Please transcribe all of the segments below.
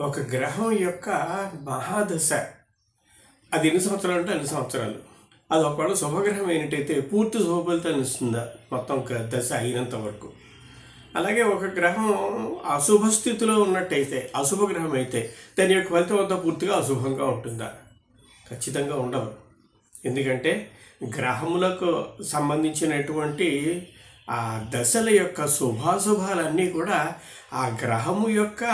ఒక గ్రహం యొక్క మహాదశ. అది ఎన్ని సంవత్సరాలు అంటే అన్ని సంవత్సరాలు. అది ఒకవేళ శుభగ్రహం అయినట్టయితే పూర్తి శుభఫలితాన్ని ఇస్తుందా? మొత్తం ఒక దశ అయినంత వరకు. అలాగే ఒక గ్రహం అశుభ స్థితిలో ఉన్నట్టయితే అశుభ గ్రహం అయితే దాని యొక్క ఫలితం అంతా పూర్తిగా అశుభంగా ఉంటుందా? ఖచ్చితంగా ఉండదు. ఎందుకంటే గ్రహములకు సంబంధించినటువంటి ఆ దశల యొక్క శుభాశుభాలన్నీ కూడా ఆ గ్రహము యొక్క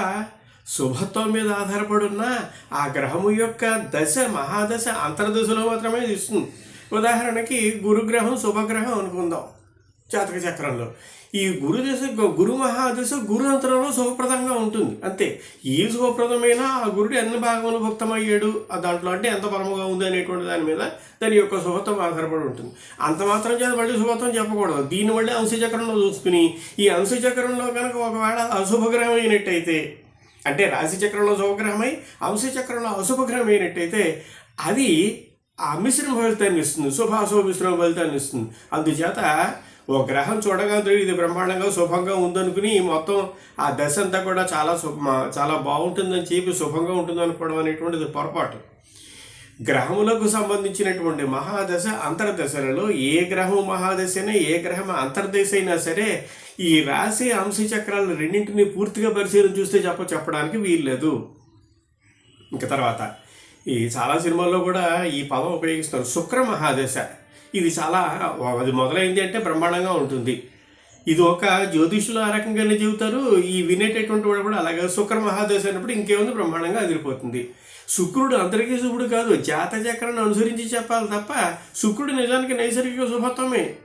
శుభత్వం మీద ఆధారపడి ఉన్న ఆ గ్రహము యొక్క దశ మహాదశ అంతర్దశలో మాత్రమే ఇది ఇస్తుంది. ఉదాహరణకి గురుగ్రహం శుభగ్రహం అనుకుందాం. జాతక చక్రంలో. ఈ గురు దశ గురు మహాదశ గురు అంతరంలో శుభప్రదంగా ఉంటుంది. అంతే. ఏ శుభప్రదమైన ఆ గురుడు ఎన్ని భాగములు భక్తమయ్యాడు దాంట్లో అంటే ఎంత బలముగా ఉంది అనేటువంటి దాని మీద దాని యొక్క శుభత్వం ఆధారపడి ఉంటుంది. అంత మాత్రం చేత మళ్ళీ శుభత్వం చెప్పకూడదు. దీన్ని మళ్ళీ అంశచక్రంలో చూసుకుని ఈ అంశచక్రంలో కనుక ఒకవేళ అశుభగ్రహం అయినట్టయితే అంటే రాశి చక్రంలో శుభగ్రహమై అంశచక్రంలో అశుభగ్రహం అయినట్టయితే అది ఆ మిశ్రమ ఫలితాన్ని ఇస్తుంది. శుభాశుభ మిశ్రమ ఫలితాన్ని ఇస్తుంది. అందుచేత ఓ గ్రహం చూడగానే ఇది బ్రహ్మాండంగా శుభంగా ఉందనుకుని మొత్తం ఆ దశ అంతా కూడా చాలా శుభ చాలా బాగుంటుందని చెప్పి శుభంగా ఉంటుంది అనుకోవడం అనేటువంటిది పొరపాటు. గ్రహములకు సంబంధించినటువంటి మహాదశ అంతర్దశలలో ఏ గ్రహం మహాదశ అయినా ఏ గ్రహం అంతర్దశ అయినా సరే ఈ రాశి అంశ చక్రాలు రెండింటిని పూర్తిగా పరిశీలన చూస్తే చెప్ప చెప్పడానికి వీల్లేదు. ఇంకా తర్వాత ఈ చాలా సినిమాల్లో కూడా ఈ పదం ఉపయోగిస్తారు శుక్ర మహాదశ. ఇది చాలా అది మొదలైంది అంటే బ్రహ్మాండంగా ఉంటుంది. ఇది ఒక జ్యోతిషులు ఆ రకంగానే చెబుతారు. ఈ వినేటటువంటి వాడు కూడా అలాగే శుక్ర మహాదశ అయినప్పుడు ఇంకేముంది? బ్రహ్మాండంగా అదిరిపోతుంది. శుక్రుడు అందరికీ శుభుడు కాదు. జాత చక్రాన్ని అనుసరించి చెప్పాలి తప్ప శుక్రుడు నిజానికి నైసర్గిక శుభత్వమే.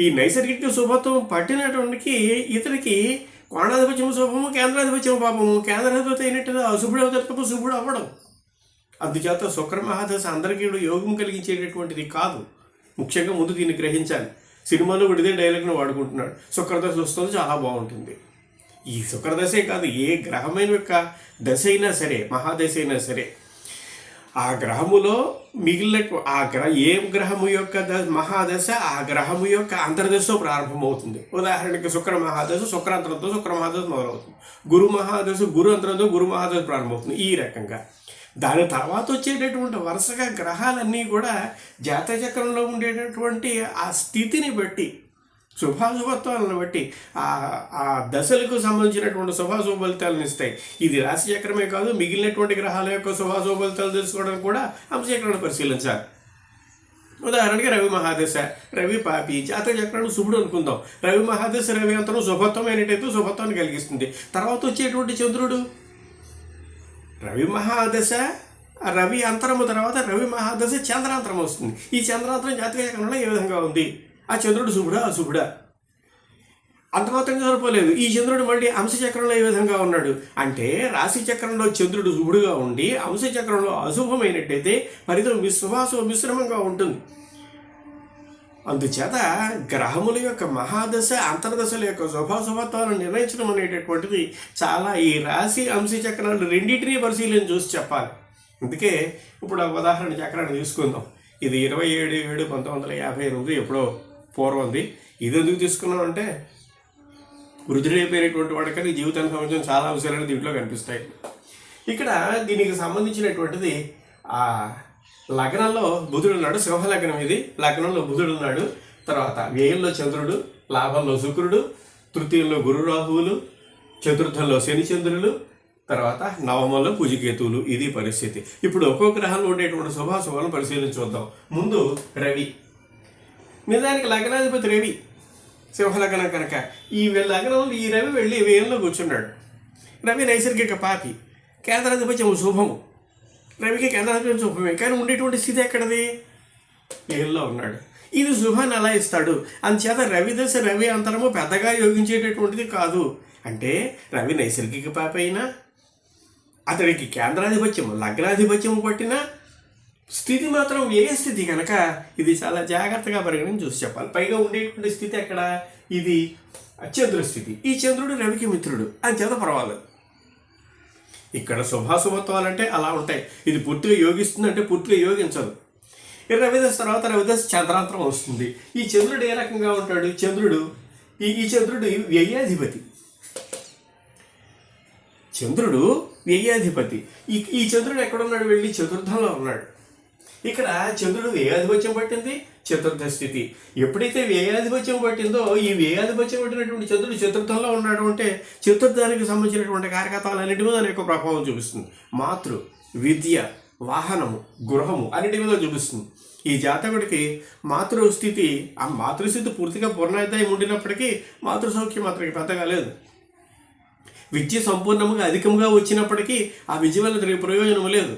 ఈ నైసర్గిక శుభత్వం పట్టినటువంటి ఇతనికి కోణాధిపత్యం శుభము కేంద్రాధిపత్యం పాపము. కేంద్రాధిపతి అయినట్టుగా అశుభుడు అవుతాడు తప్ప శుభుడు అవ్వడం. అందుచేత శుక్ర మహాదశ అందరికీ యోగం కలిగించేటటువంటిది కాదు. ముఖ్యంగా ముందు దీన్ని గ్రహించాలి. సినిమాలో విడిదే డైలాగ్ను వాడుకుంటున్నాడు. శుక్రదశ వస్తుంది చాలా బాగుంటుంది. ఈ శుక్రదశే కాదు ఏ గ్రహమైన యొక్క దశ అయినా సరే మహాదశ అయినా సరే ఆ గ్రహములో మిగిలిన ఆ గ్రహ ఏ గ్రహము యొక్క ద మహాదశ ఆ గ్రహము యొక్క అంతర్దశతో ప్రారంభమవుతుంది. ఉదాహరణకి శుక్ర మహాదశ శుక్రాంతరంతో శుక్ర మహాదశ మొదలవుతుంది. గురు మహాదశ గురు అంతరంతో గురు మహాదశ ప్రారంభమవుతుంది ఈ రకంగా. దాని తర్వాత వచ్చేటటువంటి వరుసగా గ్రహాలన్నీ కూడా జాతచక్రంలో ఉండేటటువంటి ఆ స్థితిని బట్టి శుభాశుభత్వాలను బట్టి ఆ ఆ దశలకు సంబంధించినటువంటి శుభాశుభ ఫలితాలను ఇస్తాయి. ఇది రాశి చక్రమే కాదు మిగిలినటువంటి గ్రహాల యొక్క శుభాశుభ ఫలితాలు తెలుసుకోవడానికి కూడా అంశచక్రాన్ని పరిశీలించాలి. ఉదాహరణకి రవి మహాదశ రవి పాపి జాతక చక్రాన్ని శుభుడు అనుకుందాం. రవి మహాదశ రవి అంతరం శుభత్వమైనట్టయితే శుభత్వాన్ని కలిగిస్తుంది. తర్వాత వచ్చేటువంటి చంద్రుడు? రవి మహాదశ రవి అంతరము తర్వాత రవి మహాదశ చంద్రాంతరం వస్తుంది. ఈ చంద్రాంతరం జాతక చక్రంలో ఏ విధంగా ఉంది? ఆ చంద్రుడు శుభుడా అశుభుడా. అంత సరిపోలేదు. ఈ చంద్రుడు మళ్ళీ అంశచక్రంలో ఏ విధంగా ఉన్నాడు? అంటే రాశి చక్రంలో చంద్రుడు శుభుడుగా ఉండి అంశచక్రంలో అశుభమైనట్టయితే ఫలితం విశ్వాసం మిశ్రమంగా ఉంటుంది. అందుచేత గ్రహముల యొక్క మహాదశ అంతర్దశల యొక్క శుభాశుభత్వాలను నిర్ణయించడం అనేటటువంటిది చాలా ఈ రాశి అంశచక్రాలు రెండింటినీ పరిశీలన చూసి చెప్పాలి. అందుకే ఇప్పుడు ఉదాహరణ చక్రాన్ని తీసుకుందాం. ఇది ఇరవై ఏడు ఏడు పంతొమ్మిది వందల యాభై ఎనిమిది ఎప్పుడో. పూర్వంది ఇది ఎందుకు తీసుకున్నాం అంటే వృద్ధుడైపోయినటువంటి వాడికని జీవితానికి సంబంధించిన చాలా అంశాలు దీంట్లో కనిపిస్తాయి. ఇక్కడ దీనికి సంబంధించినటువంటిది ఆ లగ్నంలో బుధుడు ఉన్నాడు సింహలగ్నం ఇది. లగ్నంలో బుధుడు ఉన్నాడు. తర్వాత వ్యయంలో చంద్రుడు లాభంలో శుక్రుడు తృతీయంలో గురు రాహువులు చతుర్థంలో శనిచంద్రులు తర్వాత నవమంలో కుజికేతువులు. ఇది పరిస్థితి. ఇప్పుడు ఒక్కో గ్రహంలో ఉండేటువంటి శుభాశుభాలను పరిశీలించుద్దాం ముందు రవి. నిజానికి లగ్నాధిపతి రవి సింహలగ్నం కనుక. ఈ లగ్నంలో ఈ రవి వెళ్ళి వ్యయంలో కూర్చున్నాడు. రవి నైసర్గిక పాపి కేంద్రాధిపత్యం శుభము. రవికి కేంద్రాధిపత్యం శుభమే కానీ ఉండేటువంటి స్థితి ఎక్కడది? వ్యయంలో ఉన్నాడు. ఇది శుభాన్ని అలా ఇస్తాడు. అందుచేత రవి దశ రవి అంతరము పెద్దగా యోగించేటటువంటిది కాదు. అంటే రవి నైసర్గిక పాప అయినా అతడికి కేంద్రాధిపత్యం లగ్నాధిపత్యం పట్టిన స్థితి మాత్రం ఏ స్థితి కనుక ఇది చాలా జాగ్రత్తగా పరిగణించి చూసి చెప్పాలి. పైగా ఉండేటువంటి స్థితి అక్కడ ఇది చంద్ర స్థితి. ఈ చంద్రుడు రవికి మిత్రుడు. అని చేత పర్వాలేదు. ఇక్కడ శుభాశుభత్వాలంటే అలా ఉంటాయి. ఇది పూర్తిగా యోగిస్తుంది అంటే పూర్తిగా యోగించదు. రవిదశ తర్వాత రవిదశ చంద్రాంతరం వస్తుంది. ఈ చంద్రుడు ఏ రకంగా ఉంటాడు? చంద్రుడు ఈ ఈ చంద్రుడు వ్యయాధిపతి. చంద్రుడు వ్యయాధిపతి. ఈ ఈ చంద్రుడు ఎక్కడున్నాడు? వెళ్ళి చతుర్థంలో ఉన్నాడు. ఇక్కడ చంద్రుడు వేయాధిపత్యం పట్టింది చతుర్థ స్థితి. ఎప్పుడైతే వేయాధిపత్యం పట్టిందో ఈ వేయాధిపత్యం పట్టినటువంటి చంద్రుడు చతుర్థంలో ఉన్నాడు అంటే చతుర్థానికి సంబంధించినటువంటి కార్యకలాపాలన్నిటి మీద దాని యొక్క ప్రభావం చూపిస్తుంది. మాతృ విద్య వాహనము గృహము అన్నిటి మీద చూపిస్తుంది. ఈ జాతకుడికి మాతృ స్థితి ఆ మాతృస్థితి పూర్తిగా పూర్ణాయితాయి ఉండినప్పటికీ మాతృ సౌఖ్యం మాత్రం పెద్దగా లేదు. విద్య సంపూర్ణంగా అధికంగా వచ్చినప్పటికీ ఆ విద్య వల్ల తిరిగి ప్రయోజనం లేదు.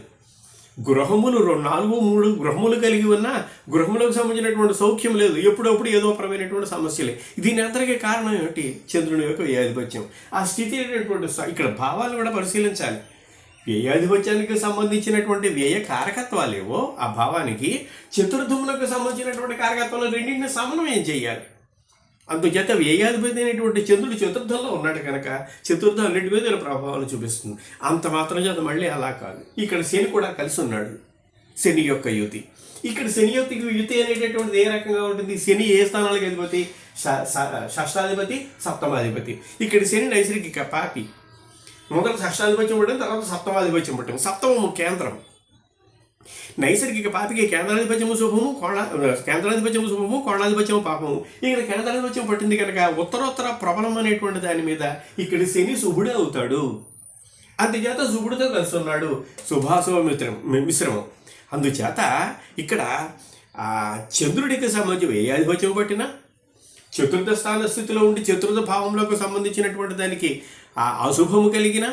గృహములు రెండు నాలుగు మూడు గృహములు కలిగి ఉన్న గృహములకు సంబంధించినటువంటి సౌఖ్యం లేదు. ఎప్పుడప్పుడు ఏదో పరమైనటువంటి సమస్యలే. దీని అందరికీ కారణం ఏమిటి? చంద్రుని యొక్క వ్యయాధిపత్యం ఆ స్థితి అనేటువంటి ఇక్కడ భావాలు కూడా పరిశీలించాలి. వ్యయాధిపత్యానికి సంబంధించినటువంటి వ్యయ కారకత్వాలేవో ఆ భావానికి చతుర్థములకు సంబంధించినటువంటి కారకత్వాలు రెండింటిని సమన్వయం చేయాలి. అందుచేత వ్యయాధిపతి అయినటువంటి చంద్రుడు చతుర్థంలో ఉన్నాడు కనుక చతుర్థం అన్నిటి మీద ప్రభావాలు చూపిస్తుంది. అంత మాత్రం చేత మళ్ళీ అలా కాదు. ఇక్కడ శని కూడా కలిసి ఉన్నాడు. శని యొక్క యుతి. ఇక్కడ శని యొక్క యుతి అనేటటువంటిది ఏ రకంగా ఉంటుంది? శని ఏ స్థానాలకు అధిపతి? షష్టాధిపతి సప్తమాధిపతి. ఇక్కడ శని నైసర్గిక పాపి. మొదట షష్టాధిపత్యం పట్టింది తర్వాత సప్తమాధిపత్యం పట్టింది. సప్తమము కేంద్రం. నైసర్గిక పాపికి కేంద్రాధిపత్యము శుభము కోణ కేంద్రాధిపత్యము శుభము కోణాధిపత్యము పాపము. ఇక్కడ కేంద్రాధిపత్యం పట్టింది కనుక ఉత్తరోత్తర ప్రబలం అనేటువంటి దాని మీద ఇక్కడ శని శుభుడే అవుతాడు. అందుచేత శుభుడితో కలుస్తున్నాడు శుభాశుభ మిత్రం మిశ్రమం. అందుచేత ఇక్కడ ఆ చంద్రుడికి సంబంధించి వ్యయాధిపత్యం పట్టిన చతుర్థ స్థాన స్థితిలో ఉండి చతుర్థ భావంలోకి సంబంధించినటువంటి దానికి ఆ అశుభము కలిగిన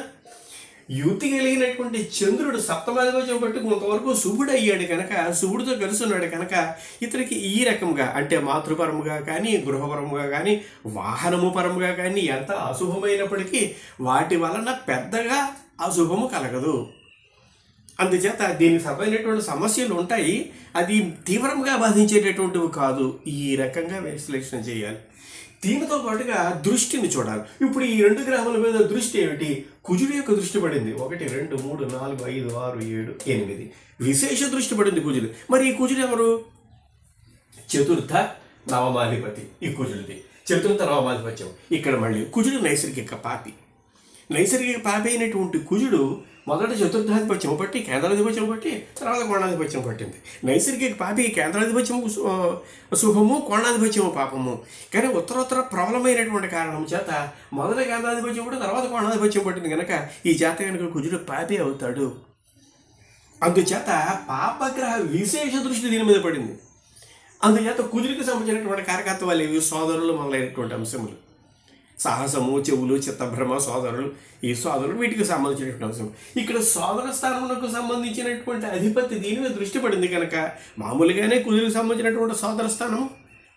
యుతి కలిగినటువంటి చంద్రుడు సప్తమాధిపత్యం బట్టి కొంతవరకు శుభుడు అయ్యాడు కనుక శుభుడితో కలుసున్నాడు కనుక ఇతనికి ఈ రకంగా అంటే మాతృపరముగా కానీ గృహపరముగా కానీ వాహనము పరముగా కానీ ఎంత అశుభమైనప్పటికీ వాటి వలన పెద్దగా అశుభము కలగదు. అందుచేత దీనికి సభైనటువంటి సమస్యలు ఉంటాయి. అది తీవ్రంగా బాధించేటటువంటివి కాదు. ఈ రకంగా విశ్లేషణ చేయాలి. దీనితో పాటుగా దృష్టిని చూడాలి. ఇప్పుడు ఈ రెండు గ్రహముల మీద దృష్టి ఏమిటి? కుజుడి యొక్క దృష్టి పడింది. ఒకటి రెండు మూడు నాలుగు ఐదు ఆరు ఏడు ఎనిమిది. విశేష దృష్టి పడింది కుజుడు. మరి ఈ కుజుడు ఎవరు? చతుర్థ నవమాధిపతి. ఈ కుజుడిది. చతుర్థ నవమాధిపత్యం. ఇక్కడ మళ్ళీ కుజుడు నైసర్గిక పాపి. నైసర్గిక పాపి అయినటువంటి కుజుడు మొదట చతుర్థాధిపత్యం బట్టి కేంద్రాధిపత్యం బట్టి తర్వాత కోణాధిపత్యం పట్టింది. నైసర్గిక పాపి కేంద్రాధిపత్యము సు- శుభము కోణాధిపత్యము పాపము. కానీ ఉత్తరోత్తర ప్రబలమైనటువంటి కారణం చేత మొదట కేంద్రాధిపత్యం కూడా తర్వాత కోణాధిపత్యం పట్టింది కనుక ఈ జాతకానికి కుజుడు పాపి అవుతాడు. అందుచేత పాపగ్రహ విశేష దృష్టి దీని మీద పడింది. అందుచేత కుజుడికి సంబంధించినటువంటి కారకత్వాలు ఇవి సోదరులు మొదలైనటువంటి అంశములు. సాహసము చెవులు చిత్తభ్రమ సోదరులు ఈ సోదరులు వీటికి సంబంధించినటువంటి అంశం ఇక్కడ సోదర స్థానములకు సంబంధించినటువంటి అధిపతి దీని మీద దృష్టి పడింది కనుక మామూలుగానే కుదురుకు సంబంధించినటువంటి సోదర స్థానం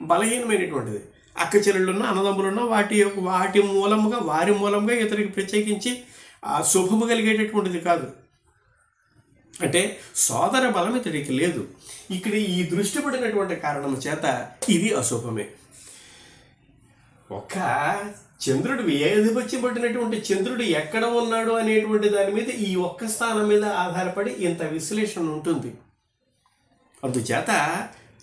బలహీనమైనటువంటిది. అక్క చెల్లెళ్ళున్న అన్నదమ్ములున్న వాటి యొక్క వాటి మూలముగా వారి మూలంగా ఇతరికి ప్రత్యేకించి ఆ శుభము కలిగేటటువంటిది కాదు. అంటే సోదర బలం ఇతడికి లేదు. ఇక్కడ ఈ దృష్టి పడినటువంటి కారణం చేత ఇది అశుభమే. ఒక చంద్రుడు వ్యయాధిపత్యం పట్టినటువంటి చంద్రుడు ఎక్కడ ఉన్నాడు అనేటువంటి దాని మీద ఈ ఒక్క స్థానం మీద ఆధారపడి ఇంత విశ్లేషణ ఉంటుంది. అందుచేత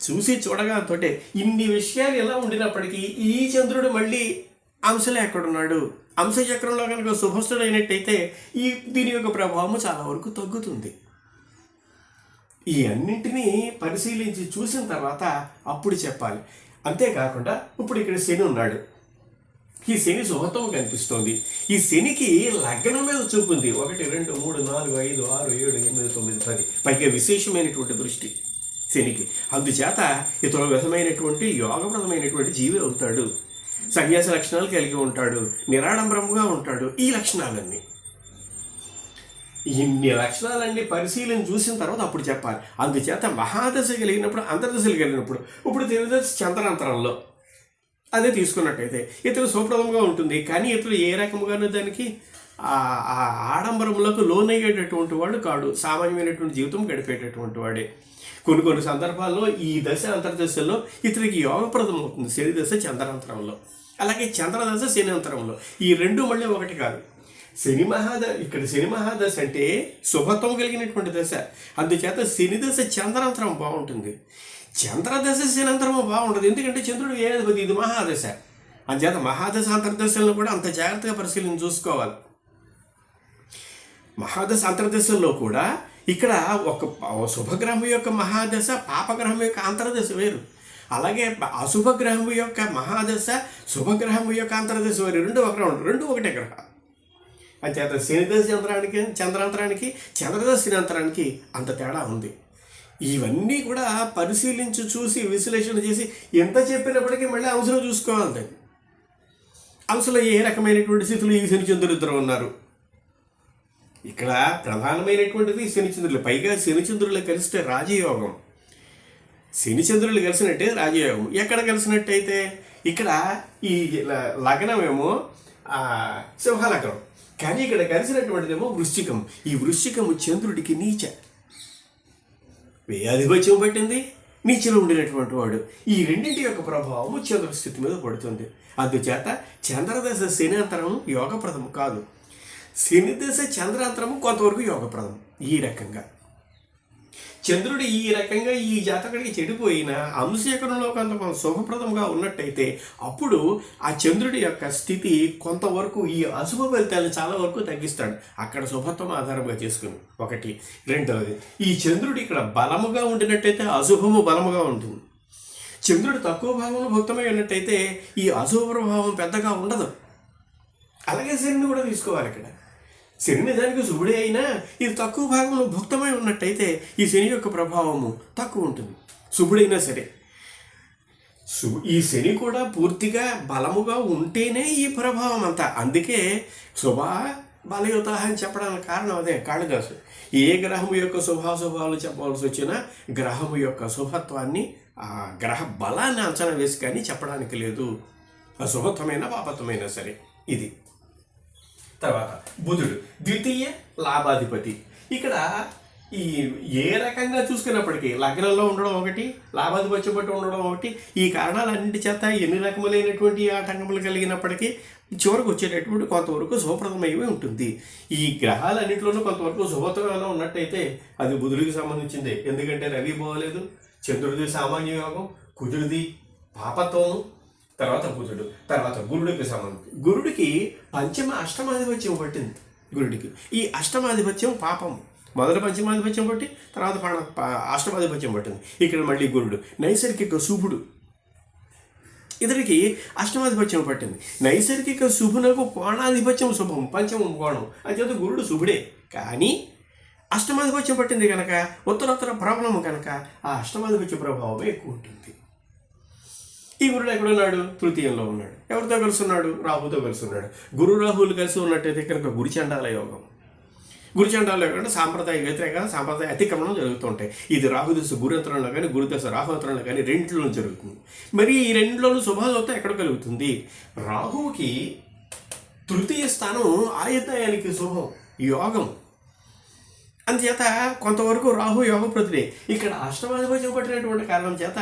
చూసి చూడగా తోటే ఇన్ని విషయాలు ఎలా ఉండినప్పటికీ ఈ చంద్రుడు మళ్ళీ అంశలో ఎక్కడున్నాడు? అంశచక్రంలో కనుక శుభస్థుడైనట్టయితే ఈ దీని యొక్క ప్రభావం చాలా వరకు తగ్గుతుంది. ఈ అన్నింటినీ పరిశీలించి చూసిన తర్వాత అప్పుడు చెప్పాలి. అంతేకాకుండా ఇప్పుడు ఇక్కడ శని ఉన్నాడు. ఈ శని శుభత్వం కనిపిస్తోంది. ఈ శనికి లగ్నం మీద చూపుంది. ఒకటి రెండు మూడు నాలుగు ఐదు ఆరు ఏడు ఎనిమిది తొమ్మిది పది. పైగా విశేషమైనటువంటి దృష్టి శనికి. అందుచేత ఇతర విధమైనటువంటి యోగప్రదమైనటువంటి జీవి అవుతాడు సన్యాస లక్షణాలు కలిగి ఉంటాడు. నిరాడంబరముగా ఉంటాడు. ఈ లక్షణాలన్నీ. ఇన్ని లక్షణాలన్నీ పరిశీలన చూసిన తర్వాత అప్పుడు చెప్పాలి. అందుచేత మహాదశ కలిగినప్పుడు అంతర్దశలు కలిగినప్పుడు ఇప్పుడు తెలియదు చంద్రాంతరంలో. అదే తీసుకున్నట్టయితే. ఇతరు సుప్రదంగా ఉంటుంది. కానీ ఇతరు ఏ రకముగానూ దానికి ఆ ఆడంబరములకు లోనయ్యేటటువంటి వాడు కాడు. సామాన్యమైనటువంటి జీవితం గడిపేటటువంటి వాడే. కొన్ని కొన్ని సందర్భాల్లో ఈ దశ అంతర్దశల్లో ఇతనికి యోగప్రదం అవుతుంది. శని దశ చంద్రాంతరంలో. అలాగే చంద్రదశ శని అంతరంలో ఈ రెండు మళ్ళీ ఒకటి కాదు. శని మహాద ఇక్కడ శని మహాదశ అంటే శుభత్వం కలిగినటువంటి దశ. అందుచేత శని దశ చంద్రాంతరం బాగుంటుంది. చంద్రదశ శనంతరము బాగుండదు. ఎందుకంటే చంద్రుడు ఏ ఇది మహాదశ. అంచేత మహాదశ అంతర్దశలను కూడా అంత జాగ్రత్తగా పరిశీలన చూసుకోవాలి. మహాదశ అంతర్దశల్లో కూడా ఇక్కడ ఒక శుభగ్రహం యొక్క మహాదశ పాపగ్రహం యొక్క అంతర్దశ వేరు. అలాగే అశుభగ్రహం యొక్క మహాదశ శుభగ్రహం యొక్క అంతర్దశ వేరు. రెండు ఒక రెండు ఒకటే గ్రహాలు అంచేత శనిదశ చంద్రానికి చంద్రాంతరానికి చంద్రదశ శనింతరానికి అంత తేడా ఉంది. ఇవన్నీ కూడా పరిశీలించి చూసి విశ్లేషణ చేసి ఎంత చెప్పినప్పటికీ మళ్ళీ అవసరం చూసుకోవాలి. దాన్ని ఏ రకమైనటువంటి స్థితిలో ఈ శనిచంద్రులు ఇద్దరు ఉన్నారు? ఇక్కడ ప్రధానమైనటువంటిది శనిచంద్రులు. పైగా శనిచంద్రులు కలిస్తే రాజయోగం. శనిచంద్రులు కలిసినట్టే రాజయోగం. ఎక్కడ కలిసినట్టయితే ఇక్కడ ఈ ల- లగ్నమేమో సింహలగ్నం. కానీ ఇక్కడ కలిసినటువంటిదేమో వృశ్చికం. ఈ వృశ్చికము చంద్రుడికి నీచ. ఆధిపత్యం పట్టింది. నీచలో ఉండినటువంటి వాడు. ఈ రెండింటి యొక్క ప్రభావము చంద్ర స్థితి మీద పడుతుంది. అందుచేత చంద్రదశ శనింతరము యోగప్రదము కాదు. శనిదశ చంద్రాంతరము కొంతవరకు యోగప్రదం. ఈ రకంగా. చంద్రుడు ఈ రకంగా ఈ జాతకుడికి చెడిపోయిన అంశీకరణలో కొంత శుభప్రదంగా ఉన్నట్టయితే అప్పుడు ఆ చంద్రుడి యొక్క స్థితి కొంతవరకు ఈ అశుభ ఫలితాలను చాలా వరకు తగ్గిస్తాడు. అక్కడ శుభత్వం ఆధారంగా చేసుకుని ఒకటి. రెండవది. ఈ చంద్రుడు ఇక్కడ బలముగా ఉండినట్టయితే అశుభము బలముగా ఉంటుంది. చంద్రుడు తక్కువ భాగంలో భక్తమై ఉన్నట్టయితే ఈ అశుభ ప్రభావం పెద్దగా ఉండదు. అలాగే శని కూడా తీసుకోవాలి ఇక్కడ. శని నిజానికి శుభుడే అయినా ఇది తక్కువ భాగంలో భుక్తమై ఉన్నట్టయితే ఈ శని యొక్క ప్రభావము తక్కువ ఉంటుంది. శుభుడైనా సరే. సు ఈ శని కూడా పూర్తిగా బలముగా ఉంటేనే ఈ ప్రభావం అంతా. అందుకే శుభ బలయుత అని చెప్పడానికి కారణం అదే కాళిదాసు. ఏ గ్రహము యొక్క శుభాశుభాలు చెప్పవలసి వచ్చినా గ్రహము యొక్క శుభత్వాన్ని ఆ గ్రహ బలాన్ని అంచనా వేసి కానీ చెప్పడానికి లేదు. అశుభత్వమైన పాపత్వమైనా సరే. ఇది. తర్వాత బుధుడు ద్వితీయ లాభాధిపతి. ఇక్కడ ఈ ఏ రకంగా చూసుకున్నప్పటికీ లగ్నంలో ఉండడం ఒకటి లాభాధిపత్యం బట్టి ఉండడం ఒకటి ఈ కారణాలన్నింటి చేత ఎన్ని రకములైనటువంటి ఆటంకములు కలిగినప్పటికీ చివరకు వచ్చేటటువంటి కొంతవరకు శుభప్రదమైవే ఉంటుంది. ఈ గ్రహాలన్నింటిలోనూ కొంతవరకు శుభత్వంగా ఉన్నట్టయితే అది బుధుడికి సంబంధించిందే. ఎందుకంటే రవి బాగోలేదు చంద్రుడిది సామాన్య యోగం కుజుడిది పాపత్వము తర్వాత బుధుడు తర్వాత గురుడికి సంబంధించి. గురుడికి పంచమ అష్టమాధిపత్యం పట్టింది గురుడికి. ఈ అష్టమాధిపత్యం పాపం మొదటి పంచమాధిపత్యం పట్టి తర్వాత పా- అష్టమాధిపత్యం పట్టింది. ఇక్కడ మళ్ళీ గురుడు నైసర్గిక శుభుడు. ఇతడికి అష్టమాధిపత్యం పట్టింది. నైసర్గిక శుభునకు కోణాధిపత్యం శుభం పంచమం కోణం. అంచేత గురుడు శుభుడే. కానీ అష్టమాధిపత్యం పట్టింది కనుక ఉత్తరోత్తర ప్రాబ్లం కనుక ఆ అష్టమాధిపత్య ప్రభావమే ఎక్కువ ఉంటుంది. ఈ గురుడు ఎక్కడున్నాడు తృతీయంలో ఉన్నాడు. ఎవరితో కలిసి ఉన్నాడు రాహుతో కలిసి ఉన్నాడు గురు రాహులు కలిసి ఉన్నట్టయితే కనుక గురిచండాల యోగం. గురుచండాల యోగం అంటే సాంప్రదాయ వ్యతిరేక సాంప్రదాయ అతిక్రమణం జరుగుతుంటాయి ఇది రాహుదశ గురుయంత్రంలో కానీ గురుదశ రాహుయంత్రంలో కానీ రెండింటిలో జరుగుతుంది. మరి ఈ రెండులోనూ శుభాలతో ఎక్కడ కలుగుతుంది? రాహువుకి తృతీయ స్థానం ఆయుధాయానికి శుభం యోగం. అందుచేత కొంతవరకు రాహు యోగప్రతిని ఇక్కడ అష్టమాధిపత్యం పట్టినటువంటి కారణం చేత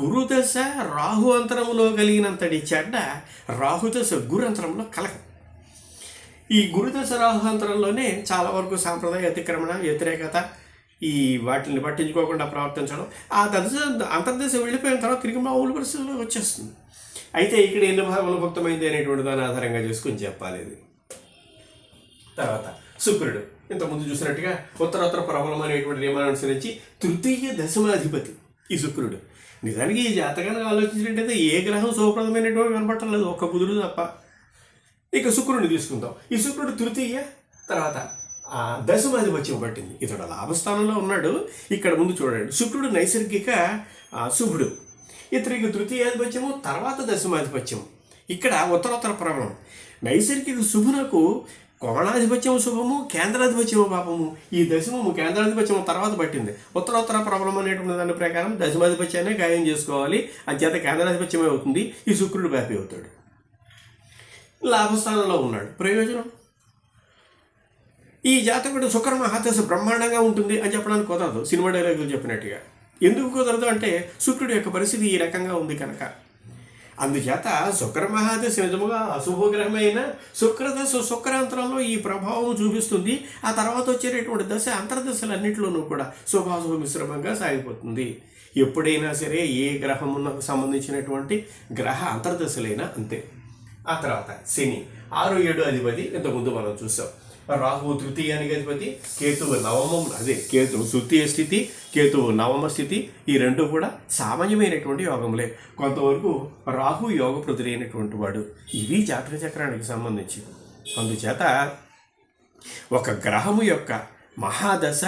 గురుదశ రాహు అంతరంలో కలిగినంతటి చెడ్డ రాహుదశ గురంతరంలో కలగదు ఈ గురుదశ రాహు అంతరంలోనే చాలా వరకు సాంప్రదాయ అతిక్రమణ వ్యతిరేకత ఈ వాటిని పట్టించుకోకుండా ప్రవర్తించడం. ఆ దశ అంతర్దశ వెళ్ళిపోయిన తర్వాత తిరిగి మామూలు పరిస్థితుల్లో వచ్చేస్తుంది. అయితే ఇక్కడ ఎన్ని భాగంలో భక్తమైంది అనేటువంటి దాని ఆధారంగా చేసుకుని చెప్పాలి ఇది. తర్వాత శుక్రుడు ఇంతకుముందు చూసినట్టుగా ఉత్తరోత్తర ప్రబలం అనేటువంటి నియమాన్ని అనుసరించి తృతీయ దశమాధిపతి ఈ శుక్రుడు నిజానికి ఈ జాతకాన్ని ఆలోచించినట్టయితే ఏ గ్రహం శుభప్రదమైనటువంటి కనపడటం లేదు. ఒక్క బుధుడు తప్ప. ఇక శుక్రుడిని తీసుకుందాం. ఈ శుక్రుడు తృతీయ తర్వాత ఆ దశమాధిపత్యం పట్టింది. ఇతడు లాభస్థానంలో ఉన్నాడు. ఇక్కడ ముందు చూడండి. శుక్రుడు నైసర్గిక ఆ, శుభుడు. ఇతనికి తృతీయాధిపత్యము తర్వాత దశమాధిపత్యం ఇక్కడ ఉత్తరోత్తర ప్రబలం నైసర్గిక శుభునకు కోణాధిపత్యం శుభము కేంద్రాధిపత్యము పాపము. ఈ దశమము కేంద్రాధిపత్యము తర్వాత పట్టింది. ఉత్తరోత్తర ప్రబలం అనేటువంటి దాని ప్రకారం దశమాధిపత్యాన్ని గాయం చేసుకోవాలి. అంచేత కేంద్రాధిపత్యమే అవుతుంది. ఈ శుక్రుడు వ్యాపి అవుతాడు. లాభస్థానంలో ఉన్నాడు. ప్రయోజనం? ఈ జాతకుడు శుక్ర మహాదశ బ్రహ్మాండంగా ఉంటుంది అని చెప్పడానికి కుదరదు. సినిమా డైలాగులు చెప్పినట్టుగా. ఎందుకు కుదరదు అంటే శుక్రుడి యొక్క పరిస్థితి ఈ రకంగా ఉంది కనుక. అందుచేత శుక్ర మహాదశి నిజముగా అశుభగ్రహమైన శుక్రదశ శుక్రాంతరంలో ఈ ప్రభావం చూపిస్తుంది. ఆ తర్వాత వచ్చేటటువంటి దశ అంతర్దశలన్నింటిలోనూ కూడా శుభాశుభ మిశ్రమంగా సాగిపోతుంది. ఎప్పుడైనా సరే ఏ గ్రహమునకు సంబంధించినటువంటి గ్రహ అంతర్దశలైనా అంతే. ఆ తర్వాత శని ఆరు ఏడు అధిపతి ఇంతకుముందు మనం చూసాం. రాహువు తృతీయానికి అధిపతి కేతువు నవమం అదే కేతువు తృతీయ స్థితి కేతువు నవమ స్థితి ఈ రెండు కూడా సామాన్యమైనటువంటి యోగములే. కొంతవరకు రాహు యోగప్రదులైనటువంటి వాడు. ఇవి జాతక చక్రానికి సంబంధించి. అందుచేత ఒక గ్రహము యొక్క మహాదశ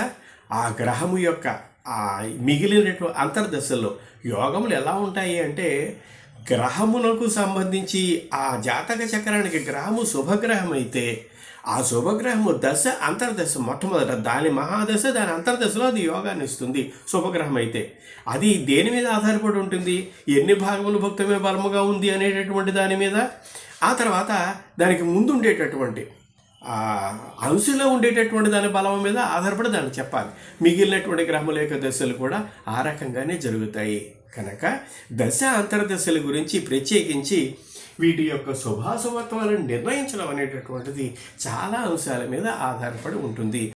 ఆ గ్రహము యొక్క ఆ మిగిలినటువంటి అంతర్దశల్లో యోగములు ఎలా ఉంటాయి అంటే గ్రహమునకు సంబంధించి ఆ జాతక చక్రానికి గ్రహము శుభగ్రహం అయితే ఆ శుభగ్రహము దశ అంతర్దశ మొట్టమొదట దాని మహాదశ దాని అంతర్దశలో అది యోగాన్ని ఇస్తుంది. శుభగ్రహం అయితే అది దేని మీద ఆధారపడి ఉంటుంది? ఎన్ని భాగములు భక్తమే బలముగా ఉంది అనేటటువంటి దాని మీద? ఆ తర్వాత దానికి ముందు ఉండేటటువంటి అంశులో ఉండేటటువంటి దాని బలం మీద ఆధారపడి దాన్ని చెప్పాలి. మిగిలినటువంటి గ్రహముల యొక్క దశలు కూడా ఆ రకంగానే జరుగుతాయి. కనుక దశ అంతర్దశల గురించి ప్రత్యేకించి వీటి యొక్క శుభాశుభత్వాలను నిర్ణయించడం అనేటటువంటిది చాలా అంశాల మీద ఆధారపడి ఉంటుంది.